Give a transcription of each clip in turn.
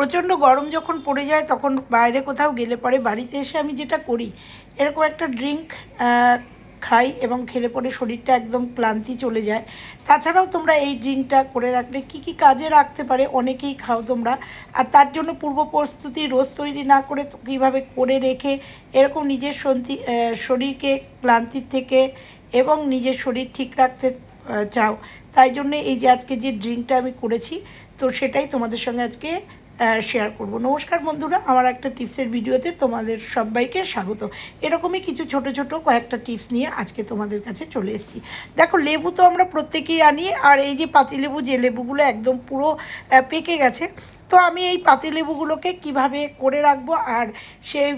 প্রচণ্ড গরম যখন পড়ে যায়, তখন বাইরে কোথাও গেলে পরে বাড়িতে এসে আমি যেটা করি, এরকম একটা ড্রিঙ্ক খাই এবং খেলে পরে শরীরটা একদম ক্লান্তি চলে যায়। তাছাড়াও তোমরা এই ড্রিঙ্কটা করে রাখলে কি কি কাজে রাখতে পারে, অনেকেই খাও তোমরা। আর তার জন্য পূর্ব প্রস্তুতি রোজ তৈরি না করে কীভাবে করে রেখে, এরকম নিজের সন্তি শরীরকে ক্লান্তির থেকে এবং নিজের শরীর ঠিক রাখতে চাও। তাই জন্য এই যে আজকে যে ড্রিঙ্কটা আমি করেছি, তো সেটাই তোমাদের সঙ্গে আজকে শেয়ার করব। নমস্কার বন্ধুরা, আমার একটা টিপসের ভিডিওতে তোমাদের সবাইকে স্বাগত। এরকমই কিছু ছোট ছোট কয়েকটা টিপস নিয়ে আজকে তোমাদের কাছে চলে এসেছি। দেখো, লেবু তো আমরা প্রত্যেকেই আনি, আর এই যে পাতিলেবু, যে লেবুগুলো একদম পুরো পেকে গেছে তো আমি এই পাতিলেবুগুলোকে কীভাবে করে রাখব আর সেই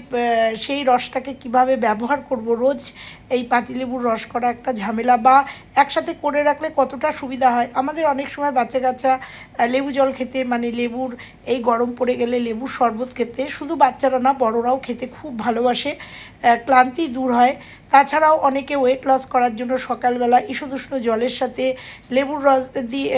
সেই রসটাকে কীভাবে ব্যবহার করব? রোজ এই পাতিলেবুর রস করা একটা ঝামেলা বা একসাথে করে রাখলে কতটা সুবিধা হয়? আমাদের অনেক সময় বাচ্চা কাচ্চা লেবু জল খেতে মানে লেবুর এই গরম পড়ে গেলে লেবুর শরবত খেতে, শুধু বাচ্চারা না, বড়রাও খেতে খুব ভালোবাসে ক্লান্তি দূর হয়। তাছাড়াও অনেকে ওয়েট লস করার জন্য সকালবেলা ইসুদুষ্ণ জলের সাথে লেবুর রস দিয়ে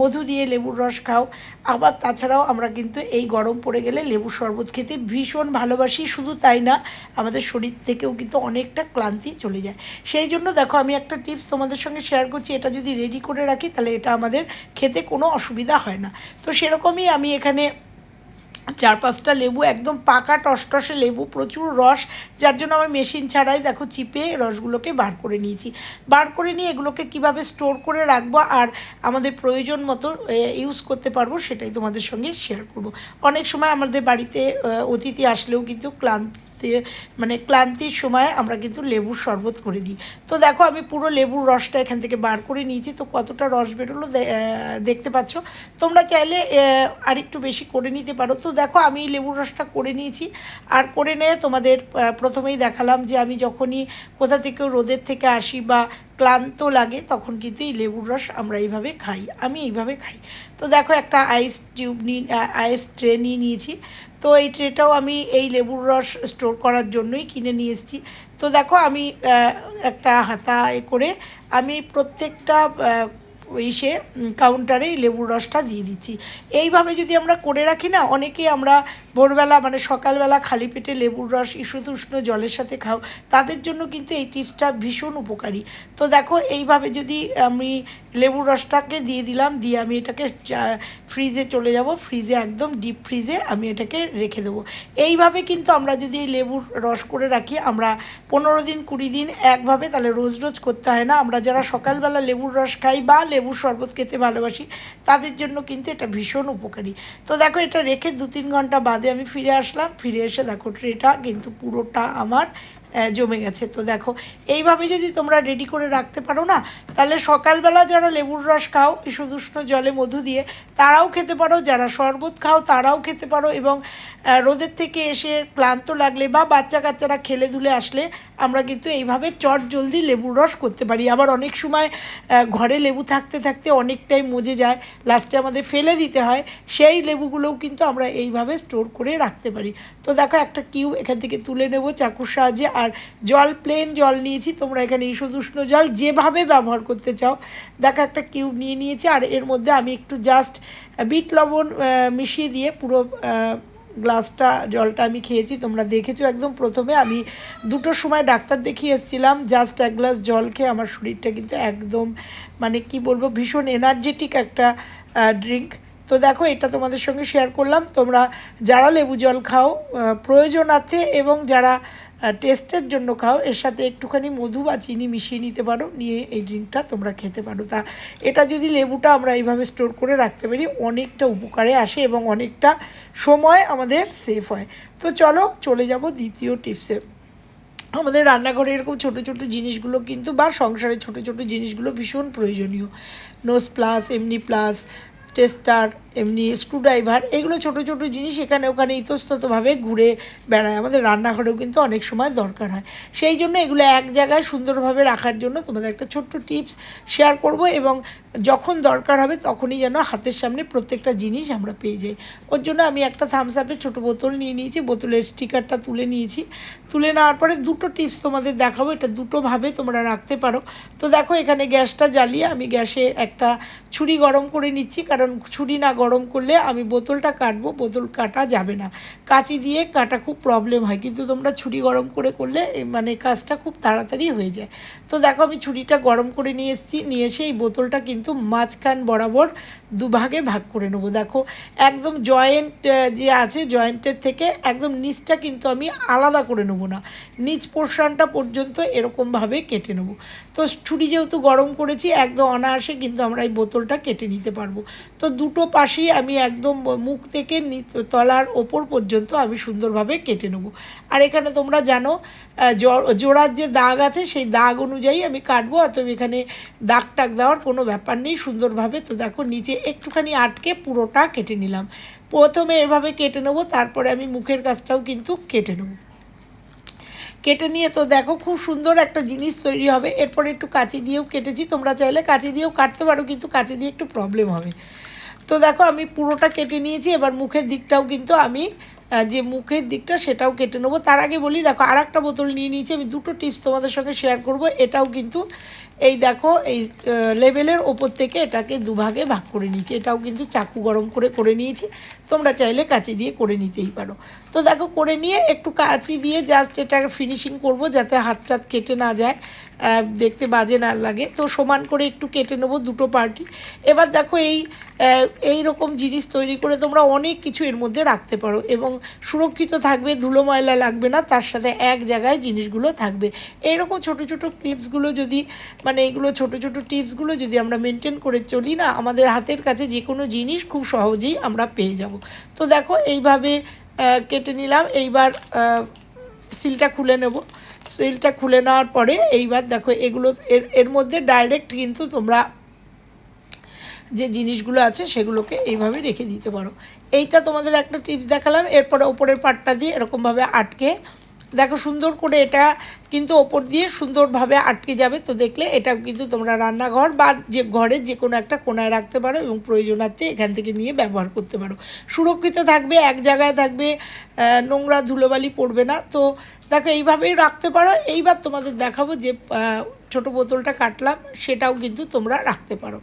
মধু দিয়ে লেবুর রস খাও। আবার তাছাড়াও আমরা কিন্তু এই গরম পড়ে গেলে লেবুর শরবত খেতে ভীষণ ভালোবাসি, শুধু তাই না, আমাদের শরীর থেকেও কিন্তু অনেকটা ক্লান্তি চলে যায়। সেই জন্য দেখো, আমি একটা টিপস তোমাদের সঙ্গে শেয়ার করছি, এটা যদি রেডি করে রাখি, তাহলে এটা আমাদের খেতে কোনো অসুবিধা হয় না। তো সেরকমই আমি এখানে চার পাঁচটা লেবু, একদম পাকা টসটসে লেবু, প্রচুর রস, যার জন্য আমি মেশিন ছাড়াই দেখো চিপে রসগুলোকে বার করে নিয়েছি। বার করে নিয়ে এগুলোকে কীভাবে স্টোর করে রাখব আর আমাদের প্রয়োজন মতো ইউজ করতে পারব সেটাই তোমাদের সঙ্গে শেয়ার করব। অনেক সময় আমাদের বাড়িতে অতিথি আসলেও কিন্তু ক্লান্তি মানে ক্লান্তির সময় আমরা কিন্তু লেবুর শরবত করে দিই। তো দেখো, আমি পুরো লেবুর রসটা এখান থেকে বার করে নিয়েছি। তো কতটা রস বেরোলো দেখতে পাচ্ছ? তোমরা চাইলে আরেকটু বেশি করে নিতে পারো। তো দেখো, আমি লেবুর রসটা করে নিয়েছি। আর করে নিয়ে তোমাদের প্রথমেই দেখালাম যে আমি যখনই কোথা থেকে রোদের থেকে আসি বা ক্লান্ত লাগে, তখন কিন্তু এই লেবুর রস আমরা এইভাবে খাই, আমি এইভাবে খাই। তো দেখো একটা আইস টিউব নিয়ে আইস ট্রে নিয়ে নিয়েছি। তো এই ট্রেটাও আমি এই লেবুর রস স্টোর করার জন্যই কিনে নিয়ে এসেছি। তো দেখো আমি একটা হাতা করে আমি প্রত্যেকটা আহ, ইসে কাউন্টারে লেবুর রসটা দিয়ে দিচ্ছি। এইভাবে যদি আমরা করে রাখি না অনেকেই আমরা ভোরবেলা মানে সকালবেলা খালি পেটে লেবুর রস ইস্যুতুষ্ণ জলের সাথে খাও তাদের জন্য কিন্তু এই টিপসটা ভীষণ উপকারী। তো দেখো এইভাবে যদি আমি লেবুর রসটাকে দিয়ে দিলাম দিয়ে আমি এটাকে ফ্রিজে চলে যাব ফ্রিজে একদম ডিপ ফ্রিজে আমি এটাকে রেখে দেবো। এইভাবে কিন্তু আমরা যদি লেবুর রস করে রাখি আমরা পনেরো দিন কুড়ি দিন একভাবে তাহলে রোজ রোজ করতে হয় না। আমরা যারা সকালবেলা লেবুর রস খাই বা লেবুর শরবত খেতে ভালোবাসি, তাদের জন্য কিন্তু এটা ভীষণ উপকারী। তো দেখো, এটা রেখে দু তিন ঘণ্টা বাদে আমি ফিরে আসলাম, ফিরে এসে দেখো ট্রেটা কিন্তু পুরোটা আমার জমে গেছে। তো দেখো, এইভাবে যদি তোমরা রেডি করে রাখতে পারো না, তাহলে সকালবেলা যারা লেবুর রস খাও ইসুদুষ্ণ জলে মধু দিয়ে, তারাও খেতে পারো। যারা শরবত খাও, তারাও খেতে পারো। এবং রোদের থেকে এসে ক্লান্ত লাগলে বা বাচ্চা কাচ্চারা খেলে ধুলে আসলে আমরা কিন্তু এইভাবে চট জলদি লেবুর রস করতে পারি। আবার অনেক সময় ঘরে লেবু থাকতে থাকতে অনেকটাই মজে যায়। লাস্টে আমাদের ফেলে দিতে হয়। সেই লেবুগুলোও কিন্তু আমরা এইভাবে স্টোর করে রাখতে পারি। তো দেখো, একটা কিউ এখান থেকে তুলে নেব চাকুর সাহায্যে। আর জল প্লেন জল নিয়েছি তোমরা এখানে ইসুদুষ্ণ জল যেভাবে ব্যবহার করতে চাও। দেখো একটা কিউব নিয়ে নিয়েছি আর এর মধ্যে আমি একটু জাস্ট বিট লবণ মিশিয়ে দিয়ে পুরো গ্লাসটা জলটা আমি খেয়েছি। তোমরা দেখেছ একদম প্রথমে আমি দুটোর সময় ডাক্তার দেখিয়ে এসেছিলাম জাস্ট এক গ্লাস জল খেয়ে আমার শরীরটা কিন্তু একদম মানে কি বলব ভীষণ এনার্জেটিক একটা ড্রিঙ্ক তো দেখো এটা তোমাদের সঙ্গে শেয়ার করলাম। তোমরা যারা লেবু জল খাও আহ, প্রয়োজনার্থে এবং যারা টেস্টের জন্য খাও, এর সাথে একটুখানি মধু বা চিনি মিশিয়ে নিতে পারো, নিয়ে এই ড্রিঙ্কটা তোমরা খেতে পারো। তা এটা যদি লেবুটা আমরা এইভাবে স্টোর করে রাখতে পারি, অনেকটা উপকারে আসে এবং অনেকটা সময় আমাদের সেফ হয়। তো চলো, চলে যাব দ্বিতীয় টিপসে আমাদের রান্নাঘরে এরকম ছোটো ছোটো জিনিসগুলো কিন্তু বা সংসারে ছোটো ছোটো জিনিসগুলো ভীষণ প্রয়োজনীয়। নোজ প্লাস এমনি প্লাস টেস্টার এমনি স্ক্রুড্রাইভার এগুলো ছোট ছোট জিনিস এখানে ওখানে ইতস্ততভাবে ঘুরে বেড়ায়। আমাদের রান্নাঘরেও কিন্তু অনেক সময় দরকার হয়। সেই জন্য এগুলো এক জায়গায় সুন্দরভাবে রাখার জন্য তোমাদের একটা ছোট্ট টিপস শেয়ার করব এবং যখন দরকার হবে তখনই যেন হাতের সামনে প্রত্যেকটা জিনিস আমরা পেয়ে যাই। ওর জন্য আমি একটা থামস আপের ছোটো বোতল নিয়ে নিয়েছি। বোতলের স্টিকারটা তুলে নিয়েছি। তুলে নেওয়ার পরে দুটো টিপস তোমাদের দেখাবো। এটা দুটোভাবে তোমরা রাখতে পারো। তো দেখো এখানে গ্যাসটা জ্বালিয়ে আমি গ্যাসে একটা ছুরি গরম করে নিচ্ছি। কারণ ছুরি না গরম গরম করলে আমি বোতলটা কাটবো, বোতল কাটা যাবে না। কাঁচি দিয়ে কাটা খুব প্রবলেম হয়, কিন্তু তোমরা ছুরি গরম করে করলে মানে কাজটা খুব তাড়াতাড়ি হয়ে যায়। তো দেখো আমি ছুরিটা গরম করে নিয়ে এসেছি, নিয়ে এসে এই বোতলটা কিন্তু মাঝখান বরাবর দুভাগে ভাগ করে নেব। দেখো একদম জয়েন্ট যে আছে জয়েন্টের থেকে একদম নিচটা কিন্তু আমি আলাদা করে নেব না। নিচ পোর্শনটা পর্যন্ত এরকমভাবে কেটে নেব। তো ছুরি যেহেতু গরম করেছি, একদম অনায়াসে কিন্তু আমরা এই বোতলটা কেটে নিতে পারব। তো দুটো পাশেই আমি একদম মুখ থেকে তলার ওপর পর্যন্ত আমি সুন্দরভাবে কেটে নেব। আর এখানে তোমরা জানো জোড়ার যে দাগ আছে, সেই দাগ অনুযায়ী আমি কাটবো। অতএব এখানে দাগ টাগ দেওয়ার কোনো ব্যাপার নেই, সুন্দরভাবে। তো দেখো, নিচে একটুখানি আটকে পুরোটা কেটে নিলাম। প্রথমে এভাবে কেটে নেব, তারপরে আমি মুখের কাজটাও কিন্তু কেটে নেব। কেটে নিয়ে তো দেখো, খুব সুন্দর একটা জিনিস তৈরি হবে। এরপরে একটু কাঁচি দিয়েও কেটেছি। তোমরা চাইলে কাঁচি দিয়েও কাটতে পারো, কিন্তু কাঁচি দিয়ে একটু প্রবলেম হবে। তো দেখো, আমি পুরোটা কেটে নিয়েছি, এবার মুখের দিকটাও কিন্তু আমি যে মুখের দিকটা সেটাও কেটে নেব। তার আগে বলি, দেখো আর একটা বোতল নিয়ে নিয়েছি, আমি দুটো টিপস তোমাদের সঙ্গে শেয়ার করব, এটাও কিন্তু এই দেখো, এই লেভেলের ওপর থেকে এটাকে দুভাগে ভাগ করে নিয়েছি। এটাও কিন্তু চাকু গরম করে করে নিয়েছি। তোমরা চাইলে কাঁচি দিয়ে করে নিতেই পারো। তো দেখো, করে নিয়ে একটু কাঁচি দিয়ে জাস্ট এটা ফিনিশিং করব যাতে হাত টাত কেটে না যায়। দেখতে বাজে না লাগে। তো সমান করে একটু কেটে নেব দুটো পার্টি এবার দেখো, এই এই রকম জিনিস তৈরি করে তোমরা অনেক কিছু এর মধ্যে রাখতে পারো এবং সুরক্ষিত থাকবে, ধুলো ময়লা লাগবে না, তার সাথে এক জায়গায় জিনিসগুলো থাকবে। এইরকম ছোট ছোট ক্লিপসগুলো যদি মানে এগুলো ছোট ছোট টিপসগুলো যদি আমরা মেনটেন করে চলি না, আমাদের হাতের কাছে যে কোনো জিনিস খুব সহজেই আমরা পেয়ে যাব। তো দেখো এইভাবে কেটে নিলাম। এইবার সিলটা খুলে নেব। সিলটা খুলে নেওয়ার পরে এইবার দেখো এগুলো, এর এর মধ্যে ডাইরেক্ট কিন্তু তোমরা যে জিনিসগুলো আছে সেগুলোকে এইভাবে রেখে দিতে পারো। এইটা তোমাদের একটা টিপস দেখালাম। এরপরে ওপরের পাটটা দিয়ে এরকমভাবে আটকে দেখো সুন্দর করে এটা কিন্তু ওপর দিয়ে সুন্দরভাবে আটকে যাবে, তো দেখলে এটা কিন্তু তোমরা রান্নাঘর বা যে ঘরের যে কোনো একটা কোনায় রাখতে পারো এবং প্রয়োজনার্থে এখান থেকে নিয়ে ব্যবহার করতে পারো। সুরক্ষিত থাকবে, এক জায়গায় থাকবে নোংরা ধুলোবালি পড়বে না। তো দেখো এইভাবেই রাখতে পারো। এইবার তোমাদের দেখাবো যে ছোট বোতলটা কাটলাম, সেটাও কিন্তু তোমরা রাখতে পারো।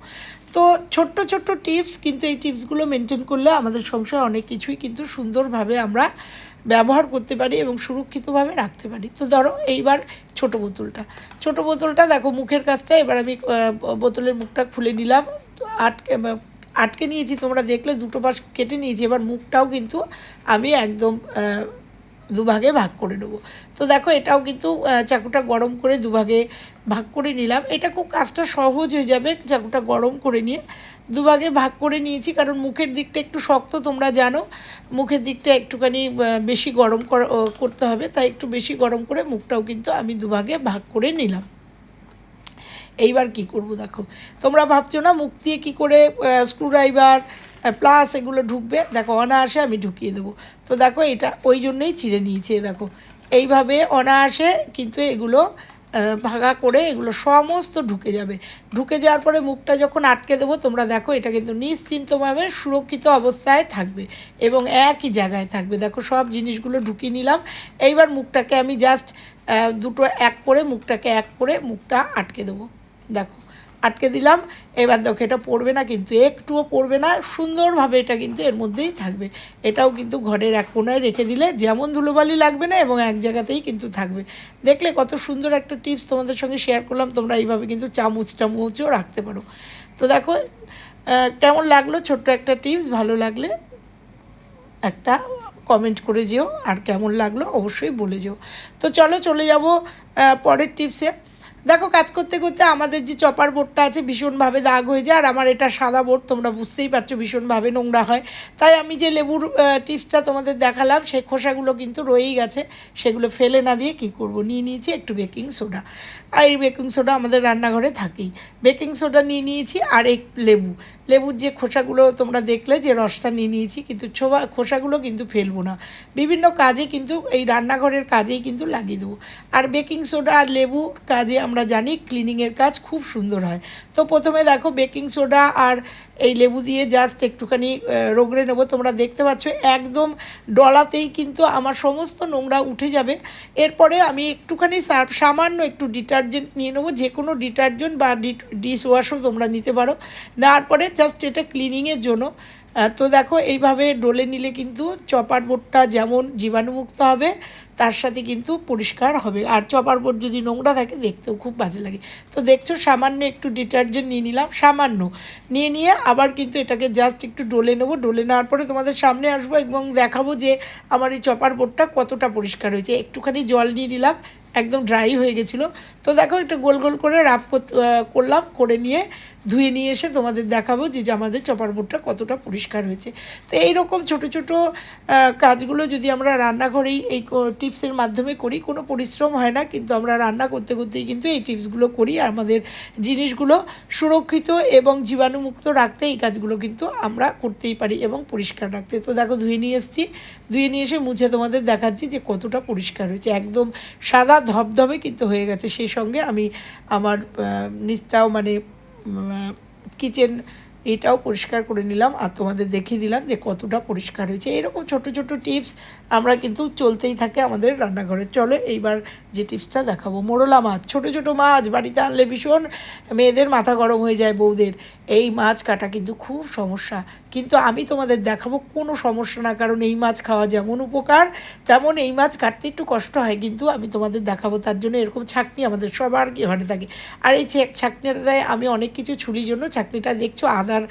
তো ছোট্ট ছোট্ট টিপস, কিন্তু এই টিপসগুলো মেনটেন করলে আমাদের সংসার অনেক কিছুই কিন্তু সুন্দরভাবে আমরা ব্যবহার করতে পারি এবং সুরক্ষিতভাবে রাখতে পারি। তো ধরো এইবার ছোট বোতলটা। ছোট বোতলটা দেখো মুখের কাজটা, এবার আমি বোতলের মুখটা খুলে নিলাম। আটকে আটকে নিয়েছি, তোমরা দেখলে দুটো পাশ কেটে নিয়েছি। এবার মুখটাও কিন্তু আমি একদম দুভাগে ভাগ করে নেব। তো দেখো এটাও কিন্তু চাকুটা গরম করে দুভাগে ভাগ করে নিলাম। এটা খুব কাজটা সহজ হয়ে যাবে চাকুটা গরম করে নিয়ে। দুভাগে ভাগ করে নিয়েছি কারণ মুখের দিকটা একটু শক্ত, তোমরা জানো। মুখের দিকটা একটুখানি বেশি গরম করতে হবে, তাই একটু বেশি গরম করে মুখটাও কিন্তু আমি দুভাগে ভাগ করে নিলাম। এইবার কি করব দেখো, তোমরা ভাবছ না মুখ দিয়ে কী করে স্ক্রুড্রাইভার প্লাস এগুলো ঢুকবে, দেখো অনায়াসে আমি ঢুকিয়ে দেবো। তো দেখো এটা ওই জন্যই ছিঁড়ে নিয়েছি, দেখো। এইভাবে অনায়াসে কিন্তু এগুলো ভাগা করে এগুলো সমস্ত ঢুকে যাবে। ঢুকে যাওয়ার পরে মুখটা যখন আটকে দেবো, তোমরা দেখো এটা কিন্তু নিশ্চিন্তভাবে সুরক্ষিত অবস্থায় থাকবে এবং একই জায়গায় থাকবে। দেখো সব জিনিসগুলো ঢুকিয়ে নিলাম। এইবার মুখটাকে আমি জাস্ট দুটো এক করে, মুখটাকে এক করে মুখটা আটকে দেবো। দেখো। আটকে দিলাম। এবার দেখো এটা পড়বে না, কিন্তু একটুও পড়বে না। সুন্দরভাবে এটা কিন্তু এর মধ্যেই থাকবে। এটাও কিন্তু ঘরের এক কোনায় রেখে দিলে যেমন ধুলোবালি লাগবে না এবং এক জায়গাতেই কিন্তু থাকবে। দেখলে কত সুন্দর একটা টিপস তোমাদের সঙ্গে শেয়ার করলাম, তোমরা এইভাবে কিন্তু চামচ টামুচও রাখতে পারো। তো দেখো কেমন লাগল? ছোট্ট একটা টিপস, ভালো লাগলে একটা কমেন্ট করে যেও। আর কেমন লাগল? অবশ্যই বলে যেও। তো চলো চলে যাব পরের টিপসে। দেখো, কাজ করতে করতে আমাদের যে চপার বোর্ডটা আছে ভীষণভাবে দাগ হয়ে যায়, আর আমার এটা সাদা বোর্ড, তোমরা বুঝতেই পারছ ভীষণভাবে নোংরা হয়। তাই আমি যে লেবুর টিপসটা তোমাদের দেখালাম, সেই খোসাগুলো কিন্তু রয়েই গেছে। সেগুলো ফেলে না দিয়ে কি করব? নিয়ে নিয়েছি একটু বেকিং সোডা। আর এই বেকিং সোডা আমাদের রান্নাঘরে থাকেই। বেকিং সোডা নিয়ে নিয়েছি আর এক লেবু। লেবুর যে খোসাগুলো তোমরা দেখলে, যে রসটা নিয়ে নিয়েছি, কিন্তু ছোবা, খোসাগুলো কিন্তু ফেলব না। বিভিন্ন কাজে কিন্তু, এই রান্নাঘরের কাজেই কিন্তু লাগিয়ে দেবো। আর বেকিং সোডা আর লেবুর কাজে আমরা জানি ক্লিনিংয়ের কাজ খুব সুন্দর হয়। তো প্রথমে দেখো বেকিং সোডা আর এই লেবু দিয়ে জাস্ট একটুখানি রগড়ে নেব। তোমরা দেখতে পাচ্ছ, একদম ডলাতেই কিন্তু আমার সমস্ত নোংরা উঠে যাবে। এরপরে আমি একটুখানি সামান্য একটু ডিটারজেন্ট নিয়ে নেব। যে কোনো ডিটারজেন্ট বা ডিশ ওয়াশও তোমরা নিতে পারো। নেওয়ার পরে জাস্ট এটা ক্লিনিংয়ের জন্য। তো দেখো, এইভাবে ডলে নিলে কিন্তু চপার বোর্ডটা যেমন জীবাণুমুক্ত হবে, তার সাথে কিন্তু পরিষ্কার হবে। আর চপার বোর্ড যদি নোংরা থাকে, দেখতেও খুব বাজে লাগে। তো দেখছ, সামান্য একটু ডিটারজেন্ট নিয়ে নিলাম, সামান্য। নিয়ে নিয়ে আবার কিন্তু এটাকে জাস্ট একটু ডলে নেব। ডলে নেওয়ার পরে তোমাদের সামনে আসব এবং দেখাবো যে আমার এই চপার বোর্ডটা কতটা পরিষ্কার হয়েছে। একটুখানি জল নিয়ে নিলাম, একদম ড্রাই হয়ে গেছিল। তো দেখো একটু গোল গোল করে রাফ করলাম, করে নিয়ে ধুয়ে নিয়ে এসে তোমাদের দেখাবো যে আমাদের চপার বোর্ডটা কতটা পরিষ্কার হয়েছে। তো এইরকম ছোট ছোট আহ, কাজগুলো যদি আমরা রান্নাঘরেই এই টিপসের মাধ্যমে করি কোনো পরিশ্রম হয় না কিন্তু আমরা রান্না করতে করতেই কিন্তু এই টিপসগুলো করি আর আমাদের জিনিসগুলো সুরক্ষিত এবং জীবাণুমুক্ত রাখতে এই কাজগুলো কিন্তু আমরা করতেই পারি এবং পরিষ্কার রাখতে। তো দেখো ধুয়ে নিয়ে এসেছি। ধুয়ে নিয়ে এসে মুছে তোমাদের দেখাচ্ছি যে কতটা পরিষ্কার হয়েছে। একদম সাদা ধবধবে কিন্তু হয়ে গেছে। সেই সঙ্গে আমি আমার নিচটাও মানে কিচেন এটাও পরিষ্কার করে নিলাম আর তোমাদের দেখিয়ে দিলাম যে কতটা পরিষ্কার হয়েছে। এরকম ছোট ছোট টিপস আমরা কিন্তু চলতেই থাকে আমাদের রান্নাঘরে। চলো এইবার যে টিপসটা দেখাবো। মোরলা মাছ, ছোট ছোট মাছ, বাড়িতে আনলে ভীষণ মেয়েদের মাথা গরম হয়ে যায় বউদের। এই মাছ কাটা কিন্তু খুব সমস্যা। কিন্তু আমি তোমাদের দেখাবো কোনো সমস্যা না, কারণ এই মাছ খাওয়া যেমন উপকার, তেমন এই মাছ কাটতে একটু কষ্ট হয়। কিন্তু আমি তোমাদের দেখাবো তার জন্য এরকম ছাকনি আমাদের সবার ঘরে থাকে। আর এই ছে- ছাকনিটা দেয় আমি অনেক কিছু ছুরির জন্য। ছাকনিটা দেখছ আদার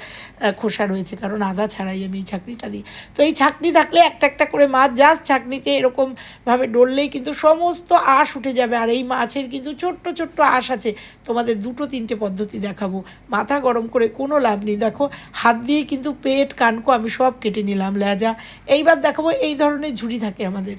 খোসা রয়েছে, কারণ আদা ছাড়াই আমি এই ছাকনিটা দিই। তো এই ছাকনি থাকলে একটা একটা করে মাছ, জাস্ট ছাকনিতে এরকমভাবে ডললেই কিন্তু সমস্ত আঁশ উঠে যাবে। আর এই মাছের কিন্তু ছোট্ট ছোট্ট আঁশ আছে। তোমাদের দুটো, তিনটে পদ্ধতি দেখাবো। মাথা গরম করে কোনো লাভ নেই। দেখো, হাত দিয়ে কিন্তু পেট, কানকো আমি সব কেটে নিলাম লেজা এইবার দেখাবো এই ধরনের ঝুড়ি থাকে আমাদের।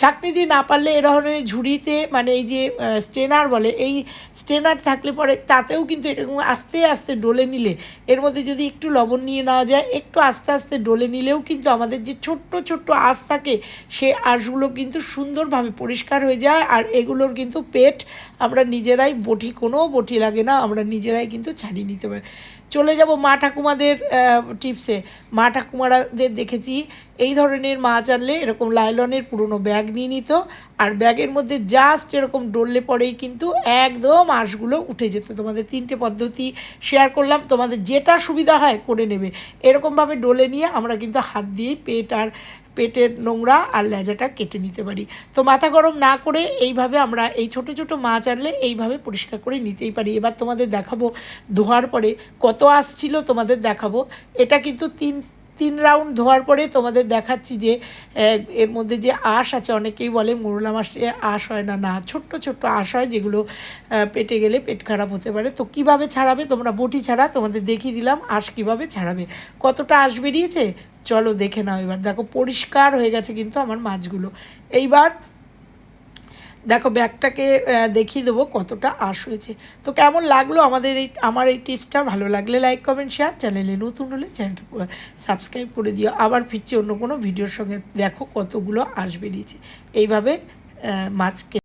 ছাকনি দিয়ে না পারলে এ ধরনের ঝুড়িতে মানে এই যে স্টেনার বলে, এই স্টেনার থাকলে পরে তাতেও কিন্তু এরকম আস্তে আস্তে ডলে নিলে, এর মধ্যে যদি একটু লবণ নিয়ে নেওয়া যায়, একটু আস্তে আস্তে ডলে নিলেও কিন্তু আমাদের যে ছোট্ট ছোট্ট আঁশ থাকে, সে আঁশগুলো কিন্তু সুন্দরভাবে পরিষ্কার হয়ে যায়, আর এগুলোর কিন্তু পেট আমরা নিজেরাই বটি কোনো বটি লাগে না, আমরা নিজেরাই কিন্তু ছাড়িয়ে নিতে পারি। চলে যাব মা ঠাকুমাদের টিপসে মা ঠাকুমারাদের দেখেছি, এই ধরনের মাছ আনলে এরকম লাইলনের পুরনো ব্যাগ নিয়ে নিত, আর ব্যাগের মধ্যে জাস্ট এরকম ডললে পরেই কিন্তু একদম আঁশগুলো উঠে যেত। তোমাদের তিনটে পদ্ধতি শেয়ার করলাম, তোমাদের যেটা সুবিধা হয় করে নেবে। এরকমভাবে ডলে নিয়ে আমরা কিন্তু হাত দিয়েই পেট আর পেটের নোংরা আর লেজাটা কেটে নিতে পারি। তো মাথা গরম না করে এইভাবে আমরা এই ছোট ছোট মাছ আনলে এইভাবে পরিষ্কার করে নিতেই পারি। এবার তোমাদের দেখাবো, ধোয়ার পরে কত আসছিল তোমাদের দেখাবো। এটা কিন্তু তিন তিন রাউন্ড ধোয়ার পরে তোমাদের দেখাচ্ছি যে এর মধ্যে যে আঁশ আছে, অনেকেই বলে মোরলা মাসে আঁশ হয় না না, ছোট্ট ছোট্ট আঁশ হয় যেগুলো পেটে গেলে পেট খারাপ হতে পারে। তো কীভাবে ছাড়াবে? তোমরা বটি ছাড়া তোমাদের দেখিয়ে দিলাম আঁশ কীভাবে ছাড়াবে। কতটা আঁশ বেরিয়েছে? চলো দেখে নাও এবার। দেখো, পরিষ্কার হয়ে গেছে কিন্তু আমার মাছগুলো। এইবার দেখো ব্যাগটাকে দেখিয়ে দেবো কতটা আশ হয়েছে। তো কেমন লাগল আমাদের এই, আমার এই টিপসটা? ভালো লাগলে লাইক কমেন্ট শেয়ার চ্যানেলে নতুন হলে চ্যানেলটা সাবস্ক্রাইব করে দিও। আবার ফিরছি অন্য কোনো ভিডিওর সঙ্গে। দেখো কতগুলো আশ বেরিয়েছে। এইভাবে মাছকে